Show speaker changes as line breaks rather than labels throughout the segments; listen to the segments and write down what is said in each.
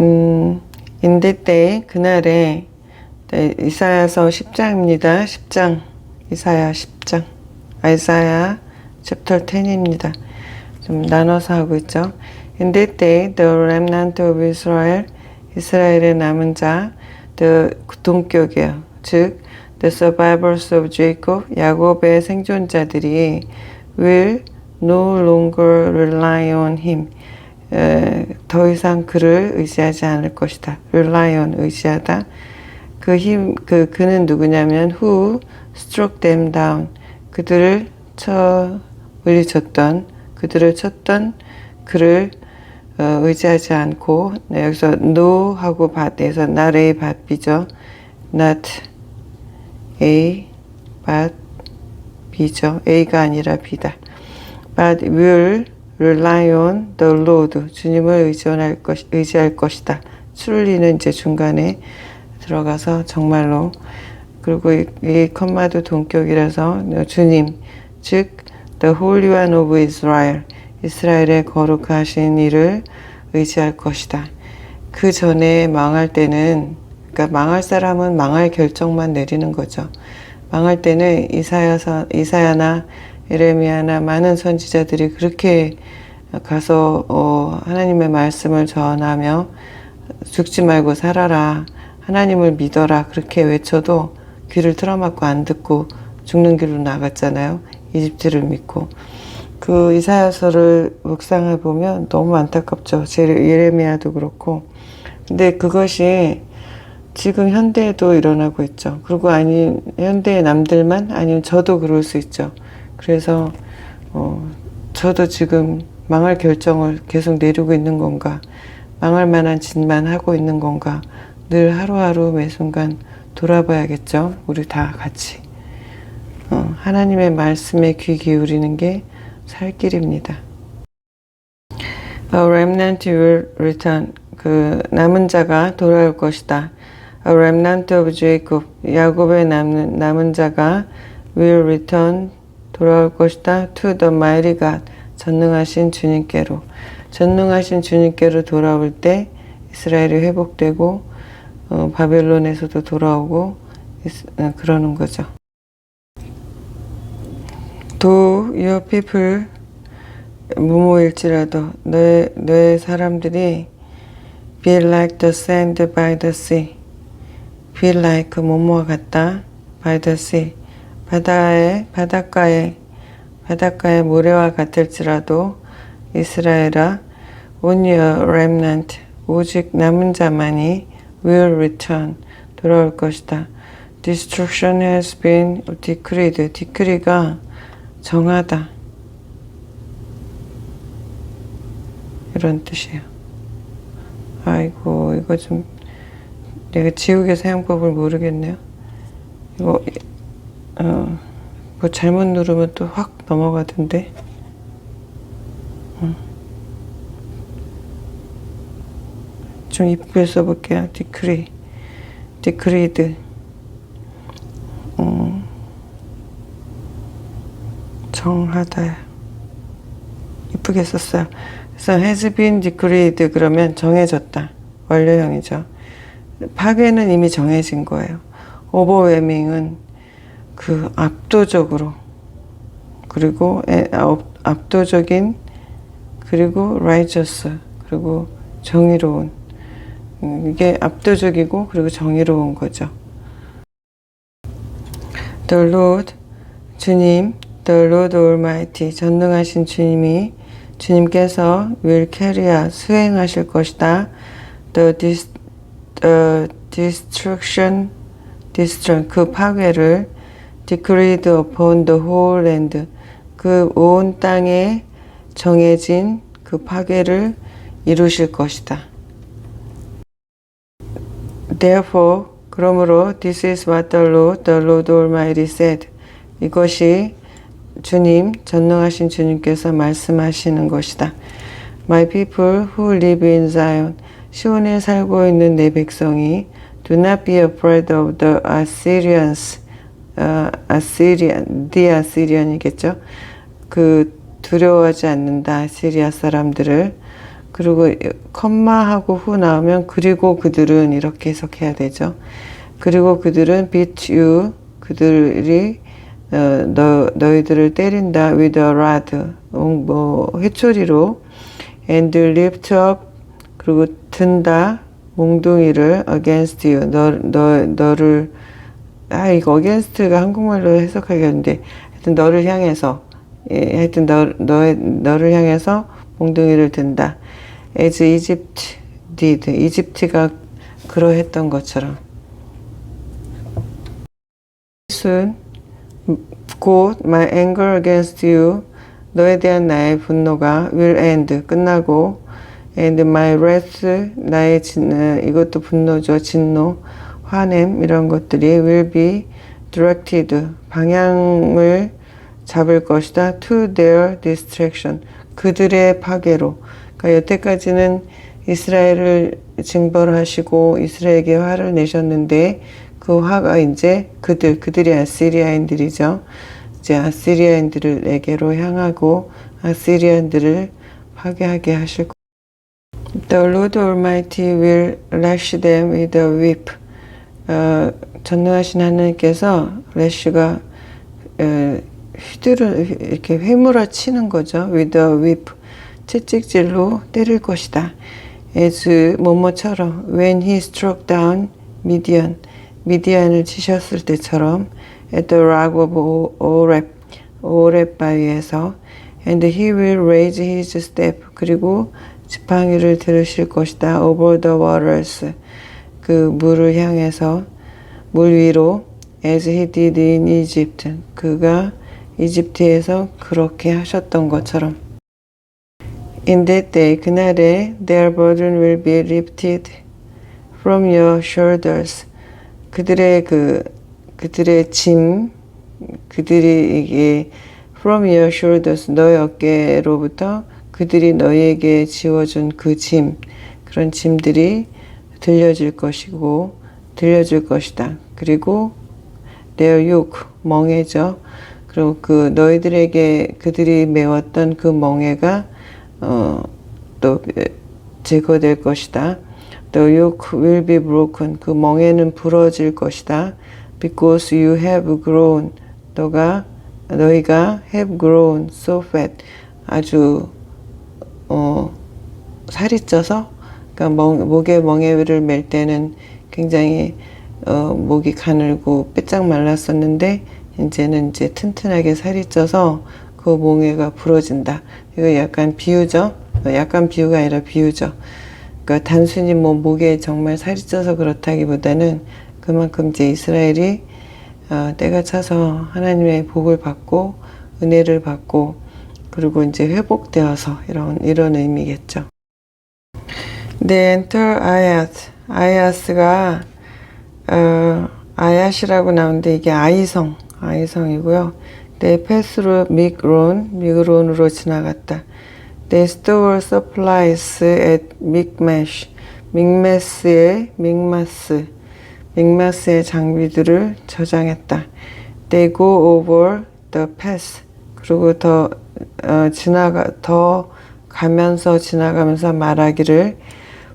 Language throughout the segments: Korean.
음, that day, 그날에, 네, 이사야서 10장입니다. 10장. 이사야 10장. 아 이사야 챕터 10입니다. 좀 나눠서 하고 있죠. That day, the remnant of Israel, 이스라엘의 남은 자, the 동격이에요. 즉, the survivors of Jacob, 야곱의 생존자들이 will no longer rely on him. 에, 더 이상 그를 의지하지 않을 것이다. rely on, 의지하다. 그 힘, 그, 그는 누구냐면, who struck them down. 그들을 쳐, 물리쳤던, 그들을 쳤던 그를 어, 의지하지 않고, 네, 여기서 no 하고 밭에서 not a 밭비죠. not a but B죠. A가 아니라 B다. But will rely on the Lord. 주님을 의존할 것, 의지할 것이다. 출리는 이제 중간에 들어가서 정말로 그리고 이, 이 컴마도 동격이라서 주님, 즉 the Holy One of Israel, 이스라엘의 거룩하신 이를 의지할 것이다. 그 전에 망할 때는 그러니까 망할 사람은 망할 결정만 내리는 거죠. 망할 때는 이사야서 이사야나 예레미야나 많은 선지자들이 그렇게 가서 어, 하나님의 말씀을 전하며 죽지 말고 살아라 하나님을 믿어라 그렇게 외쳐도 귀를 틀어막고 안 듣고 죽는 길로 나갔잖아요 이집트를 믿고 그 이사야서를 묵상해 보면 너무 안타깝죠 제 예레미야도 그렇고 근데 그것이 지금 현대에도 일어나고 있죠. 그리고 아니 현대의 남들만 아니면 저도 그럴 수 있죠. 그래서 어, 저도 지금 망할 결정을 계속 내리고 있는 건가, 망할 만한 짓만 하고 있는 건가, 늘 하루하루 매 순간 돌아봐야겠죠. 우리 다 같이 어, 하나님의 말씀에 귀 기울이는 게 살 길입니다. A remnant will return. 그 남은 자가 돌아올 것이다. A remnant of Jacob, 야곱의 남은, 남은 자가 will return, 돌아올 것이다. To the mighty God, 전능하신 주님께로. 전능하신 주님께로 돌아올 때 이스라엘이 회복되고 어, 바벨론에서도 돌아오고 어, 그러는 거죠. Do your people 무모일지라도 너의, 너의 사람들이 be like the sand by the sea be like 모모와 같다 by the sea 바다에 바닷가에 바닷가의 모래와 같을지라도 이스라엘아 on your remnant 오직 남은 자만이 will return 돌아올 것이다. Destruction has been decreed. Decree가 정하다. 이런 뜻이에요. 아이고 이거 좀 내가 지우개 사용법을 모르겠네요. 이거 어, 뭐 잘못 누르면 또 확 넘어가던데. 어. 좀 이쁘게 써볼게요. 디크리, 디크리드. 어, 정하다. 이쁘게 썼어요. 그래서 has been decreed 그러면 정해졌다. 완료형이죠. 파괴는 이미 정해진 거예요. 오버웨밍은 그 압도적으로 그리고 압도적인 그리고 righteous 그리고 정의로운 음, 이게 압도적이고 그리고 정의로운 거죠. The Lord 주님 The Lord Almighty 전능하신 주님이 주님께서 will carry 수행하실 것이다. The dis, the destruction, destruction 그 파괴를 decreed upon the whole land 그 온 땅에 정해진 그 파괴를 이루실 것이다. Therefore, 그러므로 this is what the Lord, the Lord Almighty said. 이것이 주님, 전능하신 주님께서 말씀하시는 것이다. My people who live in Zion, 시온에 살고 있는 내 백성이 do not be afraid of the Assyrians, 어, the Assyrian이겠죠. 그 두려워하지 않는다. 시리아 사람들을 그리고 컴마하고 후 나오면 그리고 그들은 이렇게 해석해야 되죠. 그리고 그들은 beat you 그들이 어, 너 너희들을 때린다 with a rod 음, 뭐 회초리로 and lift up 그리고 든다 몽둥이를 against you 너, 너 너를 아 이거 against가 한국말로 해석하겠는데 하여튼 너를 향해서 예, 하여튼 너, 너, 너를 향해서 몽둥이를 든다. As Egypt did. 이집트가 그러했던 것처럼. soon 곧 my anger against you 너에 대한 나의 분노가 will end. 끝나고 and my wrath 나의 진 어, 이것도 분노죠. 진노 화냄 이런 것들이 will be directed 방향을 잡을 것이다 to their destruction 그들의 파괴로 그러니까 여태까지는 이스라엘을 징벌하시고 이스라엘에게 화를 내셨는데 그 화가 이제 그들 그들이 아시리아인들이죠. 이제 아시리아인들에게로 향하고 아시리아인들을 파괴하게 하실 거. The Lord Almighty will lash them with a whip. 어, 전능하신 하나님께서 래쉬가 어, 휘두르 이렇게 회물어 치는 거죠. with a whip. 채찍질로 때릴 것이다. as 뭐뭐처럼 when he struck down Midian 미디안을 치셨을 때처럼 at the rock of Oreb 오렙 바위에서 and he will raise his step 그리고 지팡이를 들으실 것이다 over the waters 그 물을 향해서 물 위로 as he did in Egypt 그가 이집트에서 그렇게 하셨던 것처럼 In that day 그날에 their burden will be lifted from your shoulders 그들의 그 그들의 짐 그들이 이게 from your shoulders 너의 어깨로부터 그들이 너희에게 지워준 그 짐 그런 짐들이 들려질 것이고 들려줄 것이다. 그리고 yoke 멍해죠. 그리고 그 너희들에게 그들이 메웠던 그 멍해가 어, 또 제거될 것이다. The yoke will be broken. 그 멍에는 부러질 것이다. Because you have grown. 너가 너희가 have grown so fat. 아주 어 살이 쪄서 그러니까 멍, 목에 멍에를 맬 때는 굉장히 어, 목이 가늘고 빼짝 말랐었는데 이제는 이제 튼튼하게 살이 쪄서 그 멍에가 부러진다. 이거 약간 비유죠. 약간 비유가 아니라 비유죠. 그러니까 단순히 뭐 목에 정말 살이 쪄서 그렇다기보다는 그만큼 이제 이스라엘이 어, 때가 차서 하나님의 복을 받고 은혜를 받고 그리고 이제 회복되어서 이런 이런 의미겠죠. 네, enter 아야스. 아야스가 어, 아야시라고 나오는데 이게 아이성, 아이성이고요. 네, 패스로 미그론, 미그론으로 지나갔다. They store supplies at Mikmash. 믹메스의 믹마스, 믹마스의 장비들을 저장했다. They go over the pass. 그리고 더 어, 지나가 더 가면서 지나가면서 말하기를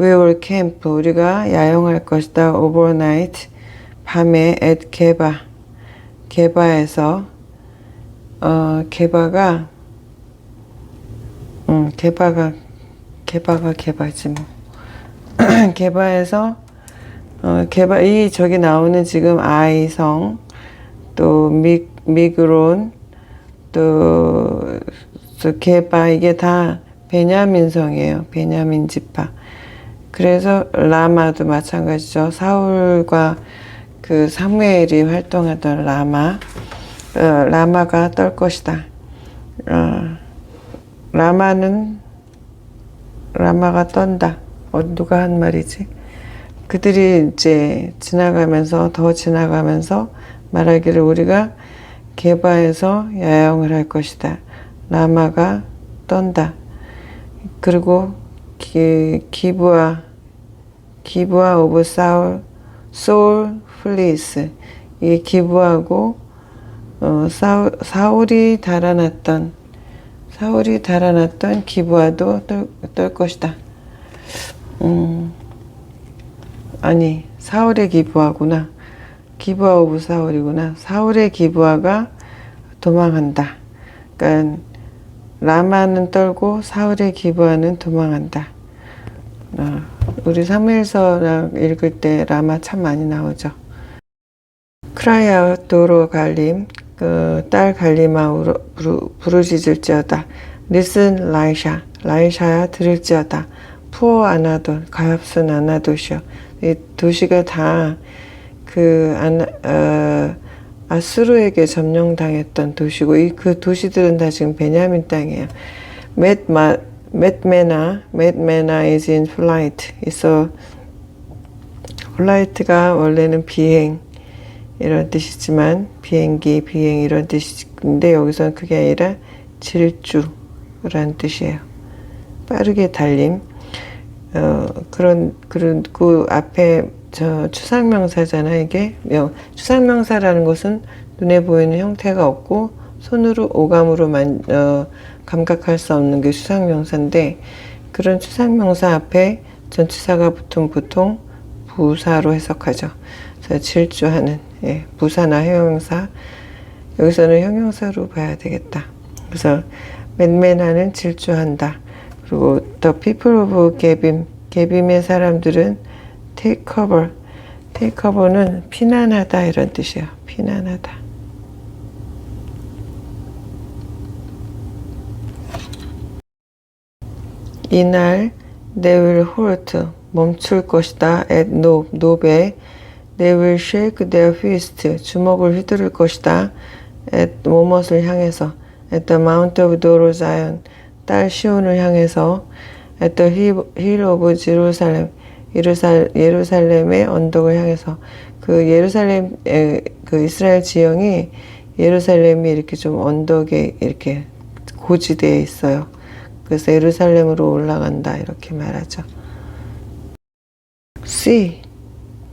We will camp. 우리가 야영할 것이다. Overnight. 밤에 at 게바. 게바에서 어, 게바가 음, 개바가 개바가 개바지 뭐. 개바에서 어, 개바 이 저기 나오는 지금 아이성 또 미, 미그론 또, 또 개바 이게 다 베냐민성이에요. 베냐민 지파. 그래서 라마도 마찬가지죠. 사울과 그 사무엘이 활동하던 라마 어, 라마가 떨 것이다. 어, 라마는 라마가 떤다. 어, 누가 한 말이지? 그들이 이제 지나가면서 더 지나가면서 말하기를 우리가 개바에서 야영을 할 것이다. 라마가 떤다. 그리고 기, 기부아 기부아 오브 사울 소울 플리스 이 기부하고 어, 사울, 사울이 달아났던 사울이 달아났던 기부아도 떨, 떨 것이다. 음, 아니 사울의 기부아구나. 기부아 오브 사울이구나. 사울의 기부아가 도망한다. 그러니까 라마는 떨고 사울의 기부아는 도망한다. 어, 우리 사무엘서 읽을 때 라마 참 많이 나오죠. 크라이아웃도로 갈림, 그, 딸 갈리마 부르, 부르짖을지어다. 리슨 라이샤, 라이샤야 들을지어다. 푸어 아나돈, 가엾은 아나도시여. 이 도시가 다그 아나, 어, 아수르에게 점령당했던 도시고 이 그 도시들은 다 지금 베냐민 땅이에요. 맷마 맷메나 맷메나 is in flight. 있어 flight가 원래는 비행 이런 뜻이지만 비행기 비행 이런 뜻인데 여기서는 그게 아니라 질주라는 뜻이에요. 빠르게 달림. 어 그런 그런 그 앞에 저 추상명사잖아 이게 명- 추상명사라는 것은 눈에 보이는 형태가 없고 손으로 오감으로 만, 어, 감각할 수 없는 게 추상명사인데 그런 추상명사 앞에 전치사가 붙으면 보통 부사로 해석하죠. 질주하는 예, 부사나 형용사 여기서는 형용사로 봐야 되겠다. 그래서 맨맨하는 질주한다. 그리고 the people of 개빔 개빔의 사람들은 take cover take cover는 피난하다 이런 뜻이에요. 피난하다. 이날 will halt 멈출 것이다. 노 노베 will shake their fist 주먹을 휘두를 것이다. At 모못을 향해서. The mount of Doro Zion 딸 시온을 향해서. Hill of Jerusalem 예루살, 예루살렘의 언덕을 향해서. 그 예루살렘 에, 그 이스라엘 지형이 예루살렘이 이렇게 좀 언덕에 이렇게 고지대에 있어요. 그래서 예루살렘으로 올라간다 이렇게 말하죠. See,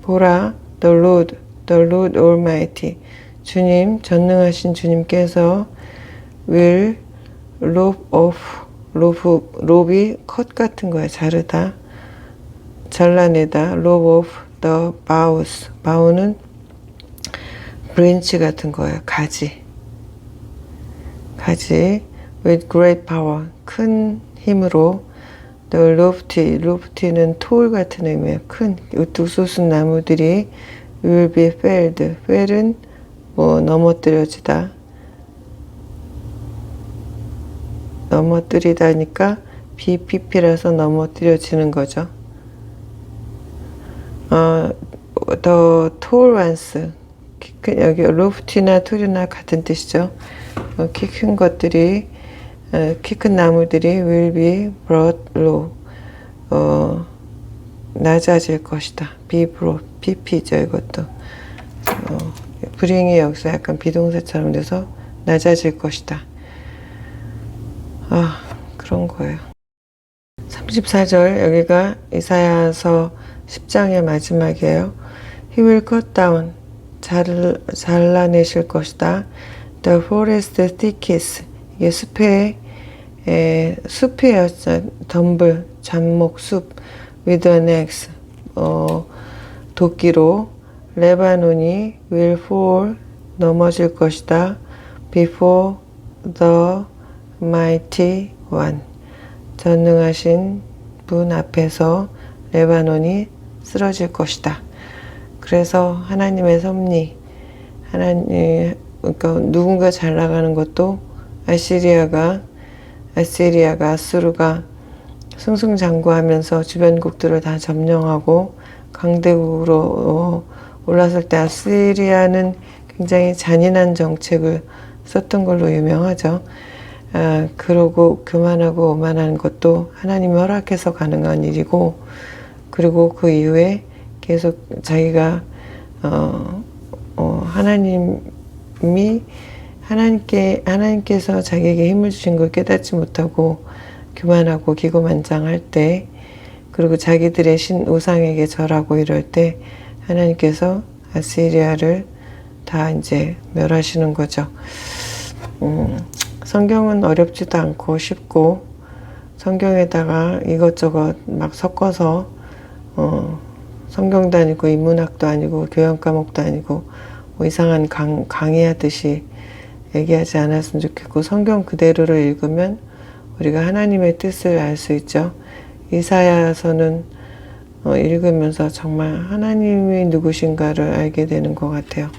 보라, the Lord, the Lord Almighty, 주님, 전능하신 주님께서 will lop off, lop, 롭이 컷 같은 거야, 자르다, 잘라내다, lop off the boughs, 바우는 브랜치 같은 거예요, 가지, 가지, with great power, 큰 힘으로 The lofty, lofty는 토울 같은 의미예요. 큰 우뚝 솟은 나무들이 will be felled. fell은 뭐 넘어뜨려지다. 넘어뜨리다니까 BPP라서 넘어뜨려지는 거죠. 어, the tall ones. 여기 lofty나 tall이나 같은 뜻이죠. 어, 키큰 것들이 키 큰 나무들이 will be brought low. 어, 낮아질 것이다. be brought, pp죠 이것도. 어, bring이 여기서 약간 비동사처럼 돼서 낮아질 것이다. 아, 그런 거예요. 34절 여기가 이사야서 10장의 마지막이에요. He will cut down 잘, 잘라내실 것이다. The forest thickets 이게 숲의 에, 숲이에요. 진짜. 덤불, 잡목, 숲 with an 어, 도끼로 레바논이 will fall 넘어질 것이다. before the mighty one 전능하신 분 앞에서 레바논이 쓰러질 것이다. 그래서 하나님의 섭리, 하나님, 그러니까 누군가 잘 나가는 것도 아시리아가, 아시리아가, 아수르가 승승장구하면서 주변국들을 다 점령하고 강대국으로 어, 올랐을 때 아시리아는 굉장히 잔인한 정책을 썼던 걸로 유명하죠. 아, 그러고 교만하고 오만한 것도 하나님이 허락해서 가능한 일이고 그리고 그 이후에 계속 자기가 어, 어, 하나님이 하나님께 하나님께서 자기에게 힘을 주신 걸 깨닫지 못하고 교만하고 기고만장할 때 그리고 자기들의 신 우상에게 절하고 이럴 때 하나님께서 아시리아를 다 이제 멸하시는 거죠. 음, 성경은 어렵지도 않고 쉽고 성경에다가 이것저것 막 섞어서 어, 성경도 아니고 인문학도 아니고 교양 과목도 아니고 뭐 이상한 강, 강의하듯이 얘기하지 않았으면 좋겠고 성경 그대로를 읽으면 우리가 하나님의 뜻을 알 수 있죠. 이사야서는 어, 읽으면서 정말 하나님이 누구신가를 알게 되는 것 같아요.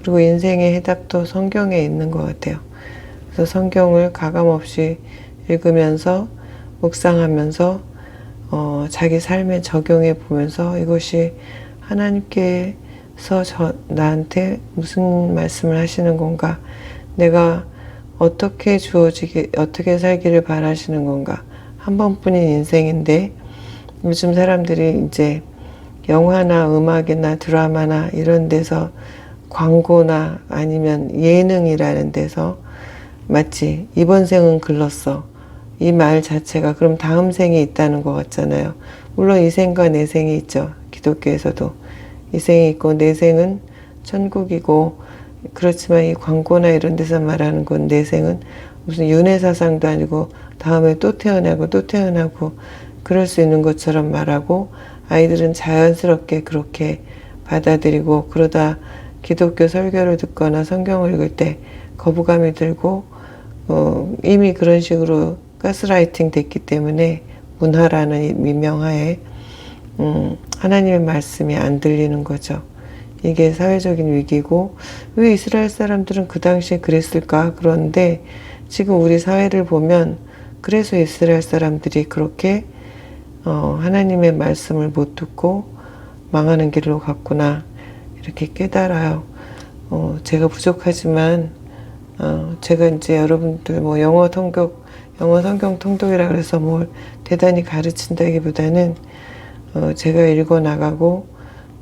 그리고 인생의 해답도 성경에 있는 것 같아요. 그래서 성경을 가감없이 읽으면서 묵상하면서 어, 자기 삶에 적용해 보면서 이것이 하나님께서 저, 나한테 무슨 말씀을 하시는 건가? 내가 어떻게 주어지게, 어떻게 살기를 바라시는 건가? 한 번뿐인 인생인데 요즘 사람들이 이제 영화나 음악이나 드라마나 이런 데서 광고나 아니면 예능이라는 데서 마치 이번 생은 글렀어. 이 말 자체가 그럼 다음 생이 있다는 것 같잖아요. 물론 이 생과 내 생이 있죠. 기독교에서도. 이 생이 있고 내 생은 천국이고 그렇지만 이 광고나 이런 데서 말하는 건 내 생은 무슨 윤회사상도 아니고 다음에 또 태어나고 또 태어나고 그럴 수 있는 것처럼 말하고 아이들은 자연스럽게 그렇게 받아들이고 그러다 기독교 설교를 듣거나 성경을 읽을 때 거부감이 들고 어, 이미 그런 식으로 가스라이팅 됐기 때문에 문화라는 이 미명하에 음, 하나님의 말씀이 안 들리는 거죠. 이게 사회적인 위기고 왜 이스라엘 사람들은 그 당시에 그랬을까? 그런데 지금 우리 사회를 보면 그래서 이스라엘 사람들이 그렇게 어, 하나님의 말씀을 못 듣고 망하는 길로 갔구나 이렇게 깨달아요. 어, 제가 부족하지만 어, 제가 이제 여러분들 뭐 영어 통독 영어 성경 통독이라 그래서 뭘 대단히 가르친다기보다는 어, 제가 읽어 나가고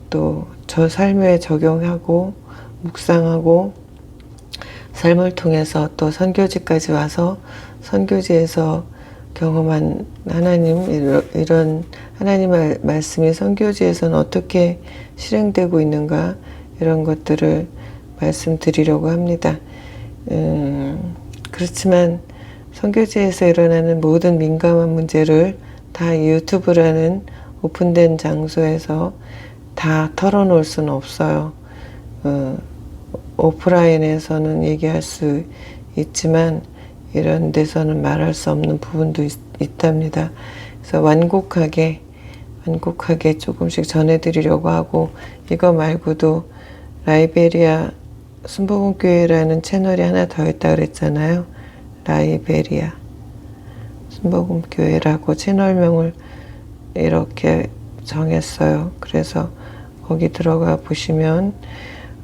또 저 삶에 적용하고 묵상하고 삶을 통해서 또 선교지까지 와서 선교지에서 경험한 하나님 이런 하나님의 말씀이 선교지에서는 어떻게 실행되고 있는가 이런 것들을 말씀드리려고 합니다. 음, 그렇지만 선교지에서 일어나는 모든 민감한 문제를 다 유튜브라는 오픈된 장소에서 다 털어놓을 수는 없어요. 어, 오프라인에서는 얘기할 수 있지만 이런 데서는 말할 수 없는 부분도 있, 있답니다. 그래서 완곡하게 완곡하게 조금씩 전해드리려고 하고 이거 말고도 라이베리아 순복음교회라는 채널이 하나 더 있다 그랬잖아요. 라이베리아 순복음교회라고 채널명을 이렇게 정했어요. 그래서 거기 들어가 보시면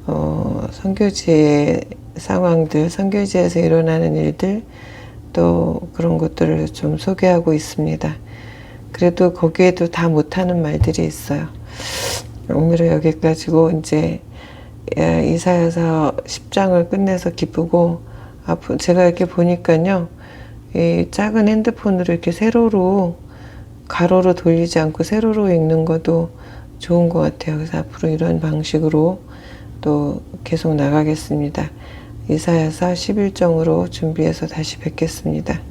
어, 선교지의 상황들, 선교지에서 일어나는 일들 또 그런 것들을 좀 소개하고 있습니다. 그래도 거기에도 다 못하는 말들이 있어요. 오늘은 여기까지고 이제 예, 이사야서 10장을 끝내서 기쁘고 제가 이렇게 보니까요. 이 작은 핸드폰으로 이렇게 세로로 가로로 돌리지 않고 세로로 읽는 것도 좋은 것 같아요. 그래서 앞으로 이런 방식으로 또 계속 나가겠습니다. 이사야서 11장으로 준비해서 다시 뵙겠습니다.